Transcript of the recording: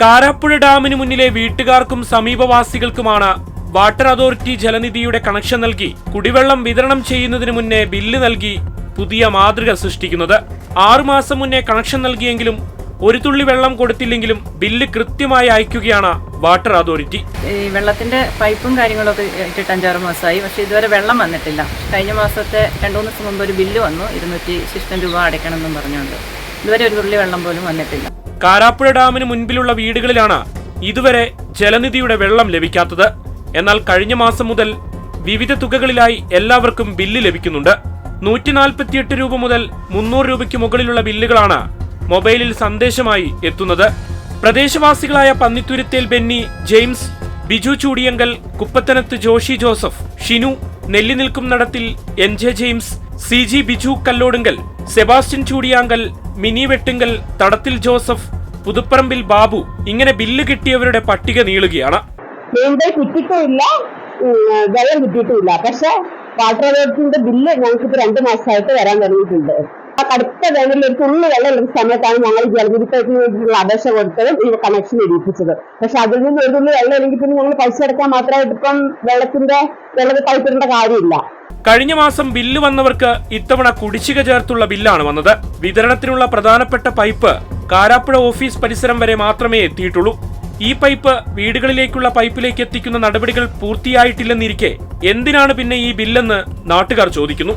കാരാപ്പുഴ ഡാമിന് മുന്നിലെ വീട്ടുകാർക്കും സമീപവാസികൾക്കുമാണ് വാട്ടർ അതോറിറ്റി ജലനിധിയുടെ കണക്ഷൻ നൽകി കുടിവെള്ളം വിതരണം ചെയ്യുന്നതിന് മുന്നേ ബില്ല് നൽകി പുതിയ മാതൃക സൃഷ്ടിക്കുന്നത്. ആറുമാസം മുന്നേ കണക്ഷൻ നൽകിയെങ്കിലും ഒരു തുള്ളി വെള്ളം കൊടുത്തില്ലെങ്കിലും ബില്ല് കൃത്യമായി അയക്കുകയാണ് വാട്ടർ അതോറിറ്റി. ഈ വെള്ളത്തിന്റെ പൈപ്പും കാര്യങ്ങളൊക്കെ ഇട്ടിട്ട് അഞ്ചാറ് മാസമായി. പക്ഷെ ഇതുവരെ വെള്ളം വന്നിട്ടില്ല. കഴിഞ്ഞ മാസത്തെ രണ്ടു മൂന്ന് ദിവസം മുമ്പ് ഒരു ബില്ല് വന്നു. ഇരുന്നൂറ്റി ശിഷ്ടം രൂപ അടയ്ക്കണം എന്നും പറഞ്ഞുകൊണ്ട്. ഇതുവരെ ഒരു തുള്ളി വെള്ളം പോലും വന്നിട്ടില്ല. കാരാപ്പുഴ ഡാമിന് മുൻപിലുള്ള വീടുകളിലാണ് ഇതുവരെ ജലനിധിയുടെ വെള്ളം ലഭിക്കാത്തത്. എന്നാൽ കഴിഞ്ഞ മാസം മുതൽ വിവിധ തുകകളിലായി എല്ലാവർക്കും ബില്ല് ലഭിക്കുന്നുണ്ട്. നൂറ്റി നാൽപ്പത്തിയെട്ട് രൂപ മുതൽ മുന്നൂറ് രൂപയ്ക്ക് മുകളിലുള്ള ബില്ലുകളാണ് മൊബൈലിൽ സന്ദേശമായി എത്തുന്നത്. പ്രദേശവാസികളായ Pannithuruthel Benny James Biju Choodiyankal കുപ്പത്തനത്ത് Joshi Joseph Shinu നെല്ലിനിൽക്കും Nadathil N J James C G Biju Kallodunkal Sebastian Choodiyankal Mini Vettunkal Thadathil Joseph Puthuparambil Babu ഇങ്ങനെ ബില്ല് കിട്ടിയവരുടെ പട്ടിക നീളുകയാണ്. വെള്ളം കിട്ടിയിട്ടില്ല. പക്ഷെ വാട്ടർ അതോറിറ്റിന്റെ ബില്ല് ഞങ്ങൾക്ക് രണ്ട് മാസമായിട്ട് വരാൻ തുടങ്ങിയിട്ടുണ്ട്. ആ കടുത്ത വേനലിൽ ഒരു തുള്ളി വെള്ളം ഉള്ള സമയത്താണ് ഞങ്ങൾ ജലവിദ്യുത്തിന് വേണ്ടിയിട്ടുള്ള അപേക്ഷ കൊടുത്തതും ഈ കണക്ഷൻ എടുപ്പിച്ചത് പക്ഷെ അതിൽ നിന്ന് ഒരു തുള്ളി വെള്ളം ഇല്ലെങ്കിൽ പിന്നെ ഞങ്ങൾ പൈസ അടക്കാൻ മാത്രമായിട്ട് ഇപ്പം വെള്ളത്തിന്റെ വെള്ളത്തിൽ പൈപ്പിടേണ്ട കാര്യമില്ല. കഴിഞ്ഞ മാസം ബില്ല് വന്നവർക്ക് ഇത്തവണ കുടിശ്ശിക ചേർത്തുള്ള ബില്ലാണ് വന്നത്. വിതരണത്തിനുള്ള പ്രധാനപ്പെട്ട പൈപ്പ് കാരാപ്പുഴ ഓഫീസ് പരിസരം വരെ മാത്രമേ എത്തിയിട്ടുള്ളൂ. ഈ പൈപ്പ് വീടുകളിലേക്കുള്ള പൈപ്പിലേക്ക് എത്തിക്കുന്ന നടപടികൾ പൂർത്തിയായിട്ടില്ലെന്നിരിക്കെ എന്തിനാണ് പിന്നെ ഈ ബില്ലെന്ന് നാട്ടുകാർ ചോദിക്കുന്നു.